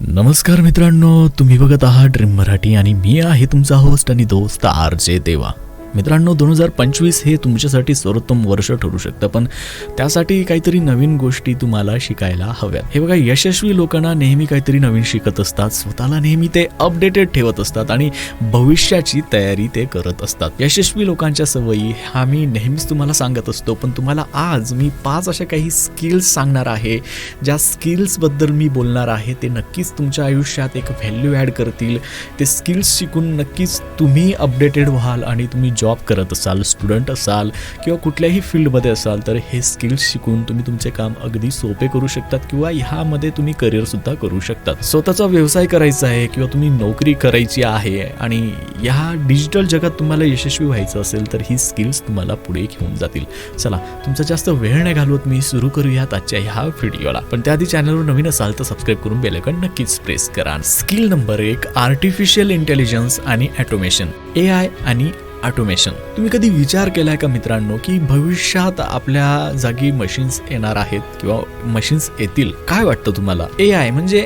नमस्कार मित्रांनो तुम्ही बघत आहात ड्रीम मराठी आणि मी आहे तुमचा होस्ट आणि दोस्त आर जे देवा. मित्रांनो दोन हजार पंचवीस हे तुमच्यासाठी सर्वोत्तम वर्ष ठरू शकतं पण त्यासाठी काहीतरी नवीन गोष्टी तुम्हाला शिकायला हव्यात. हे बघा यशस्वी लोकांना नेहमी काहीतरी नवीन शिकत असतात स्वतःला नेहमी ते अपडेटेड ठेवत असतात आणि भविष्याची तयारी ते करत असतात. यशस्वी लोकांच्या सवयी हा मी नेहमीच तुम्हाला सांगत असतो पण तुम्हाला आज मी पाच अशा काही स्किल्स सांगणार आहे ज्या स्किल्सबद्दल मी बोलणार आहे ते नक्कीच तुमच्या आयुष्यात एक व्हॅल्यू ॲड करतील. ते स्किल्स शिकून नक्कीच तुम्ही अपडेटेड व्हाल आणि तुम्ही जॉब करत असाल स्टुडंट असाल किंवा कुठल्याही फील्डमध्ये असाल तर हे स्किल्स शिकून तुम्ही तुमचे काम अगदी सोपे करू शकतात किंवा ह्यामध्ये तुम्ही करिअरसुद्धा करू शकतात. स्वतःचा व्यवसाय करायचा आहे किंवा तुम्ही नोकरी करायची आहे आणि ह्या डिजिटल जगात तुम्हाला यशस्वी व्हायचं असेल तर ही स्किल्स तुम्हाला पुढे घेऊन जातील. चला तुमचा जास्त वेळ नाही घालवत मी सुरू करूयात आजच्या ह्या व्हिडिओला पण त्याआधी चॅनलवर नवीन असाल तर सबस्क्राईब करून बेलकन नक्कीच प्रेस करा. स्किल नंबर एक आर्टिफिशियल इंटेलिजन्स आणि ॲटोमेशन ए आय आणि ऑटोमेशन तुम्ही कधी विचार केलाय का मित्रांनो की भविष्यात आपल्या जागी मशीन्स येणार आहेत किंवा मशीन्स येतील? काय वाटतं तुम्हाला? ए आय म्हणजे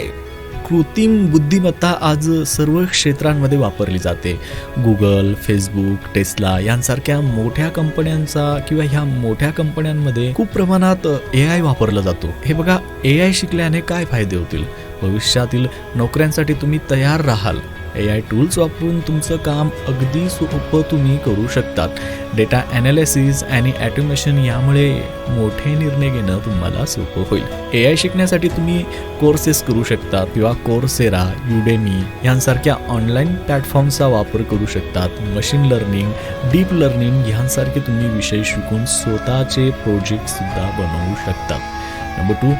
कृत्रिम बुद्धिमत्ता आज सर्व क्षेत्रांमध्ये वापरली जाते. गुगल फेसबुक टेस्ला यांसारख्या मोठ्या कंपन्यांचा किंवा ह्या मोठ्या कंपन्यांमध्ये खूप प्रमाणात ए आय वापरला जातो. हे बघा ए आय शिकल्याने काय फायदे होतील? भविष्यातील नोकऱ्यांसाठी तुम्ही तयार राहाल. ए आय टूल्स वापरून तुमचं काम अगदी सोपं तुम्ही करू शकतात. डेटा ॲनालिसिस आणि ॲटोमेशन यामुळे मोठे निर्णय घेणं तुम्हाला सोपं होईल. ए आय शिकण्यासाठी तुम्ही कोर्सेस करू शकता किंवा कोर्सेरा युडेमी यांसारख्या ऑनलाईन प्लॅटफॉर्मचा वापर करू शकतात. मशीन लर्निंग डीप लर्निंग यांसारखे तुम्ही विषय शिकून स्वतःचे प्रोजेक्टसुद्धा बनवू शकता. नंबर टू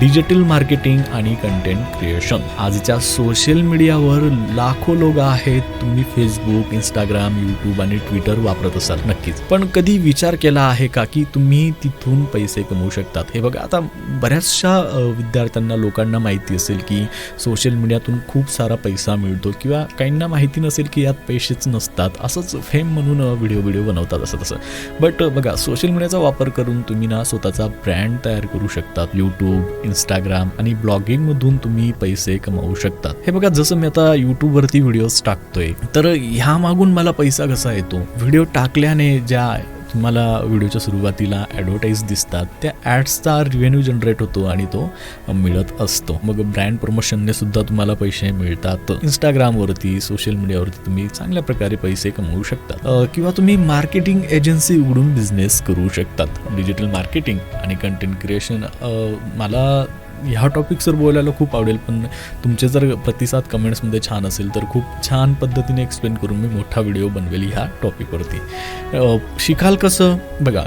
डिजिटल मार्केटिंग आणि कंटेंट क्रिएशन आजच्या सोशल मीडियावर लाखो लोक आहेत. तुम्ही फेसबुक इंस्टाग्राम यूट्यूब आणि ट्विटर वापरत असाल. नक्कीच. पण कधी विचार केला आहे का की तुम्ही तिथून पैसे कमवू शकतात? हे बघा आता बऱ्याचशा विद्यार्थ्यांना लोकांना माहिती असेल की सोशल मीडियातून खूप सारा पैसा मिळतो किंवा काहींना माहिती नसेल की यात पैसेच नसतात. असंच फेम म्हणून व्हिडिओ व्हिडिओ बनवतात असं तसं. बट बघा सोशल मीडियाचा वापर करून तुम्ही ना स्वतःचा ब्रँड तयार करू शकतात यूट्यूब इंस्टाग्राम आणि ब्लॉगिंगमधून तुम्ही पैसे कमावू शकतात हे बघा जसं मी आता यूट्यूबवरती व्हिडिओज टाकतोय तर ह्या मागून मला पैसा कसा येतो? व्हिडिओ टाकल्याने ज्या तुम्हाला व्हिडिओच्या सुरुवातीला ॲडव्हर्टाईज दिसतात. त्या ॲड्सचा रिव्हेन्यू जनरेट होतो आणि तो मिळत असतो. मग ब्रँड प्रमोशनने सुद्धा तुम्हाला पैसे मिळतात. इंस्टाग्रामवरती सोशल मीडियावरती तुम्ही चांगल्या प्रकारे पैसे कमवू शकता. किंवा तुम्ही मार्केटिंग एजन्सी उघडून बिझनेस करू शकतात. डिजिटल मार्केटिंग आणि कंटेंट क्रिएशन मला ह्या टॉपिक्सवर बोलायला खूप आवडेल पण तुमचे जर प्रतिसाद कमेंट्समध्ये छान असेल तर खूप छान पद्धतीने एक्सप्लेन करून मी मोठा व्हिडिओ बनवेल ह्या टॉपिकवरती शिकाल कसं? बघा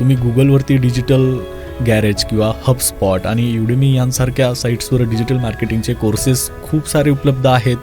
तुम्ही गुगलवरती डिजिटल गॅरेज किंवा हबस्पॉट आणि युडेमी यांसारख्या साईट्सवर डिजिटल मार्केटिंगचे कोर्सेस खूप सारे उपलब्ध आहेत.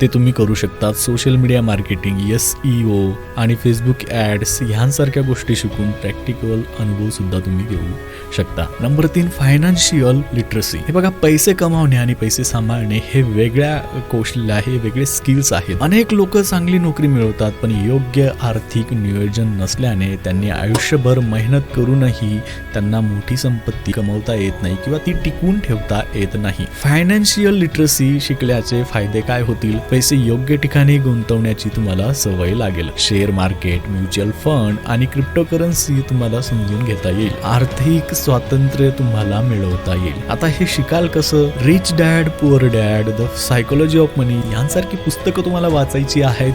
ते तुम्ही करू शकता social media marketing S E O आणि फेसबुक ॲड्स ह्यांसारख्या गोष्टी शिकून प्रॅक्टिकल अनुभवसुद्धा तुम्ही घेऊ शकता. नंबर तीन फायनान्शियल लिटरसी हे बघा पैसे कमावणे आणि पैसे सांभाळणे हे वेगळ्या कौशल्य आहे वेगळे स्किल्स आहेत. अनेक लोक चांगली नोकरी मिळवतात पण योग्य आर्थिक नियोजन नसल्याने त्यांनी आयुष्यभर मेहनत करूनही त्यांना मोठी संपत्ती कमवता येत नाही किंवा ती टिकवून ठेवता येत नाही. फायनान्शियल लिटरसी शिकल्याचे फायदे काय होतील? पैसे योग्य ठिकाणी गुंतवण्याची तुम्हाला सवय लागेल. शेअर मार्केट म्युच्युअल फंड आणि क्रिप्टोकरन्सी तुम्हाला समजून घेता येईल. आर्थिक स्वातंत्र्य तुम्हाला मिळवता येईल. आता हे शिकाल कसं? Rich dad poor dad the psychology of money यांसारखी पुस्तकं तुम्हाला वाचायची आहेत.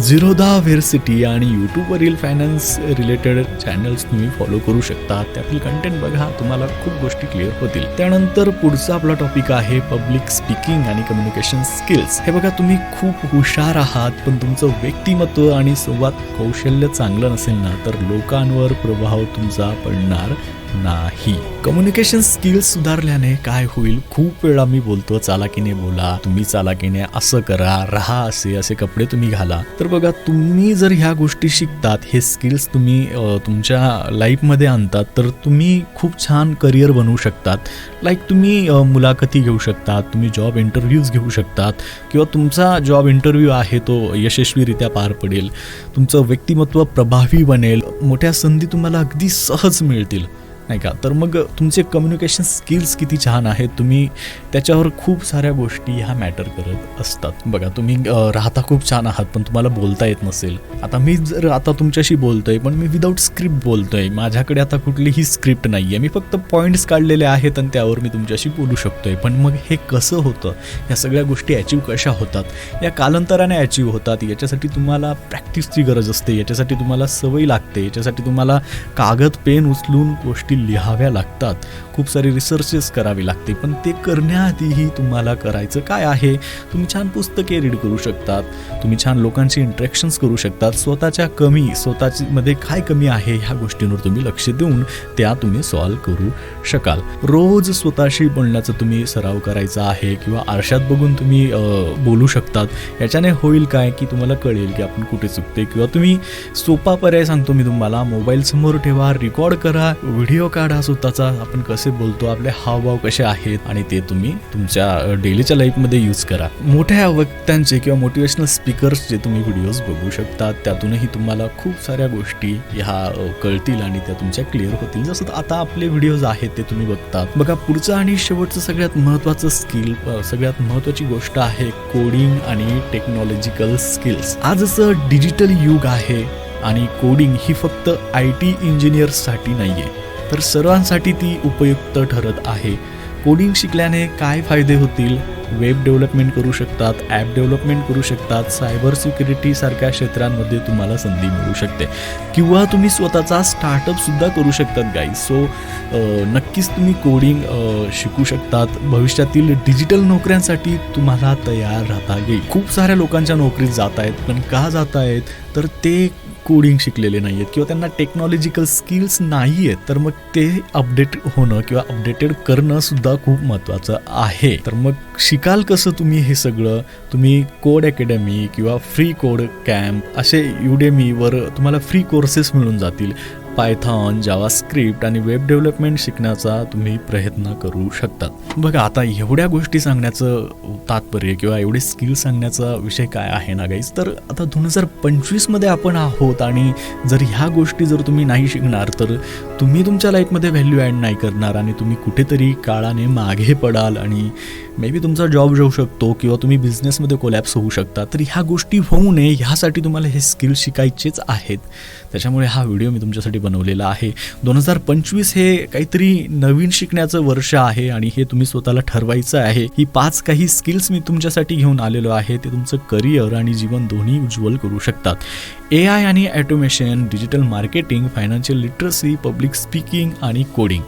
झिरोदा व्हेरसिटी आणि यूट्यूबवरील फायनान्स रिलेटेड चॅनल्स तुम्ही फॉलो करू शकता. त्यातील कंटेंट बघा. तुम्हाला खूप गोष्टी क्लिअर होतील. त्यानंतर पुढचा आपला टॉपिक आहे पब्लिक स्पीकिंग आणि कम्युनिकेशन स्किल्स हे बघा तुम्ही खूप हुशार आहात पण तुमचं व्यक्तिमत्व आणि संवाद कौशल्य चांगलं नसेल ना तर लोकांवर प्रभाव तुमचा पडणार नाही. कम्युनिकेशन स्किल्स सुधारल्याने काय होईल? खूप वेळा मी बोलतो चालाकीने बोला तुम्ही चालाकीने असं करा राहा असे असे कपडे तुम्ही घाला. तर बघा तुम्ही जर ह्या गोष्टी शिकतात हे स्किल्स तुम्ही तुमच्या लाईफमध्ये आणतात तर तुम्ही खूप छान करिअर बनवू शकतात. लाईक तुम्ही मुलाखती घेऊ शकतात तुम्ही जॉब इंटरव्ह्यूज घेऊ शकतात किंवा तुमचा जॉब इंटरव्ह्यू आहे तो यशस्वीरित्या पार पडेल. तुमचं व्यक्तिमत्व प्रभावी बनेल. मोठ्या संधी तुम्हाला अगदी सहज मिळतील. नाही का? तर मग तुमचे कम्युनिकेशन स्किल्स किती छान आहेत? तुम्ही त्याच्यावर खूप साऱ्या गोष्टी ह्या मॅटर करत असतात. बघा तुम्ही राहता खूप छान आहात पण तुम्हाला बोलता येत नसेल. आता मी जर आता तुमच्याशी बोलतोय पण मी विदाऊट स्क्रिप्ट बोलतोय. माझ्याकडे आता कुठलीही स्क्रिप्ट नाही आहे मी फक्त पॉईंट्स काढलेले आहेत आणि त्यावर मी तुमच्याशी बोलू शकतोय. पण मग हे कसं होतं? या सगळ्या गोष्टी अचीव कशा होतात? या कालांतराने अचीव होतात. याच्यासाठी तुम्हाला प्रॅक्टिसची गरज असते. याच्यासाठी तुम्हाला सवय लागते. याच्यासाठी तुम्हाला कागद पेन उचलून गोष्टी लिहाव्या लागतात. खूप सारे रिसर्चेस करावी लागते. पण ते करण्याआधीही तुम्हाला करायचं काय आहे? तुम्ही छान पुस्तके रीड करू शकतात. तुम्ही छान लोकांशी इंटरॅक्शन्स करू शकतात. स्वतःच्या कमी स्वतःची मध्ये काय कमी आहे ह्या गोष्टींवर तुम्ही लक्ष देऊन त्या तुम्ही सॉल्व करू शकाल. रोज स्वतःशी बोलण्याचा तुम्ही सराव करायचा आहे किंवा आरशात बघून तुम्ही बोलू शकतात. याच्याने होईल काय की तुम्हाला कळेल की आपण कुठे चुकते किंवा तुम्ही सोपा पर्याय सांगतो मी तुम्हाला. मोबाईल समोर ठेवा रेकॉर्ड करा व्हिडिओ काढा स्वतःचा आपण कसे बोलतो आपले हावभाव कसे आहेत आणि ते तुम्ही तुमच्या डेलीच्या लाईफमध्ये यूज करा. मोठ्या वक्त्यांचे किंवा मोटिवेशनल स्पीकर्स जे तुम्ही व्हिडिओज बघू शकता त्यातूनही तुम्हाला खूप साऱ्या गोष्टी ह्या कळतील आणि त्या तुमच्या क्लिअर होतील. जसं आता आपले व्हिडिओज आहेत ते तुम्ही बघतात बघा पुढचं आणि शेवटचं सगळ्यात महत्त्वाचं स्किल सगळ्यात महत्त्वाची गोष्ट आहे कोडिंग आणि टेक्नॉलॉजिकल स्किल्स आजचं डिजिटल युग आहे आणि कोडिंग ही फक्त आय टी इंजिनियर्ससाठी नाही आहे तर सर्वांसाठी ती उपयुक्त ठरत आहे. कोडिंग शिकल्याने काय फायदे होतील? वेब डेव्हलपमेंट करू शकतात ॲप डेव्हलपमेंट करू शकतात सायबर सिक्युरिटी सारख्या क्षेत्रांमध्ये तुम्हाला संधी मिळू शकते. किंवा तुम्ही स्वतःचा स्टार्टअपसुद्धा करू शकतात गाईज सो नक्कीच तुम्ही कोडिंग शिकू शकतात. भविष्यातील डिजिटल नोकऱ्यांसाठी तुम्हाला तयार राहता येईल. खूप साऱ्या लोकांच्या नोकरीत जात आहेत पण का जात आहेत तर ते कोडिंग शिकलेले नाही आहेत किंवा त्यांना टेक्नॉलॉजिकल स्किल्स नाही आहेत तर मग ते अपडेट होणं किंवा अपडेटेड करणं सुद्धा खूप महत्त्वाचं आहे. तर मग शिकाल कसं तुम्ही हे सगळं? तुम्ही कोड अकॅडमी किंवा फ्री कोड कॅम्प असे युडेमीवर तुम्हाला फ्री कोर्सेस मिळून जातील. पायथॉन जावास्क्रिप्ट आणि वेब डेव्हलपमेंट शिकण्याचा तुम्ही प्रयत्न करू शकतात बघा आता एवढ्या गोष्टी सांगण्याचं तात्पर्य किंवा एवढे स्किल सांगण्याचा विषय काय आहे ना गाईज तर आता दोन हजार पंचवीसमध्ये आपण आहोत आणि जर ह्या गोष्टी जर तुम्ही नाही शिकणार तर तुम्ही तुमच्या लाईफमध्ये व्हॅल्यू ॲड नाही करणार आणि तुम्ही कुठेतरी काळाने मागे पडाल आणि मे बी तुमचा जॉब जाऊ शकतो किंवा तुम्ही बिझनेसमध्ये कोलॅप्स होऊ शकता. तर ह्या गोष्टी होऊ नये ह्यासाठी तुम्हाला हे स्किल शिकायचेच आहेत. त्याच्यामुळे हा व्हिडिओ मी तुमच्यासाठी बनवलेला आहे. दोन हजार पंचवीस हे काहीतरी नवीन शिकण्याचं वर्ष आहे आणि हे तुम्ही स्वतःला ठरवायचं आहे. ही पाच काही स्किल्स मी तुमच्यासाठी घेऊन आलेलो आहे. ते तुमचं करिअर आणि जीवन दोन्ही उज्ज्वल करू शकतात. ए आय आणि automation digital marketing financial literacy public speaking आणि कोडिंग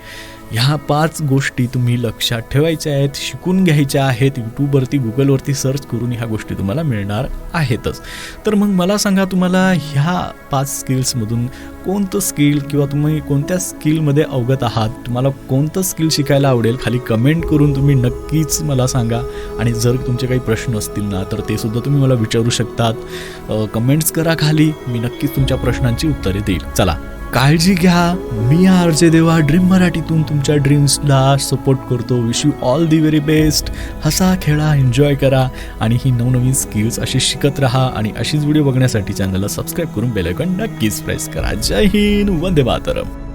ह्या पाच गोष्टी तुम्ही लक्षात ठेवायच्या आहेत शिकून घ्यायच्या आहेत. यूट्यूबवरती गुगलवरती सर्च करून ह्या गोष्टी तुम्हाला मिळणार आहेतच. तर मग मला सांगा तुम्हाला ह्या पाच स्किल्समधून कोणतं स्किल किंवा तुम्ही कोणत्या स्किलमध्ये अवगत आहात? तुम्हाला कोणतं स्किल शिकायला आवडेल? खाली कमेंट करून तुम्ही नक्कीच मला सांगा. आणि जर तुमचे काही प्रश्न असतील ना तर ते सुद्धा तुम्ही मला विचारू शकतात. कमेंट्स करा खाली. मी नक्कीच तुमच्या प्रश्नांची उत्तरे देईल. चला. काळजी घ्या. मी आर जे देवा ड्रीम मराठीतून तुमच्या ड्रीम्सला सपोर्ट करतो. Wish you all the very best हसा खेळा एन्जॉय करा आणि ही नवनवीन स्किल्स अशी शिकत राहा आणि अशीच व्हिडिओ बघण्यासाठी चॅनलला सबस्क्राईब करून बेलायकॉन नक्कीच प्रेस करा. जय हिंद. वंदे मातरम.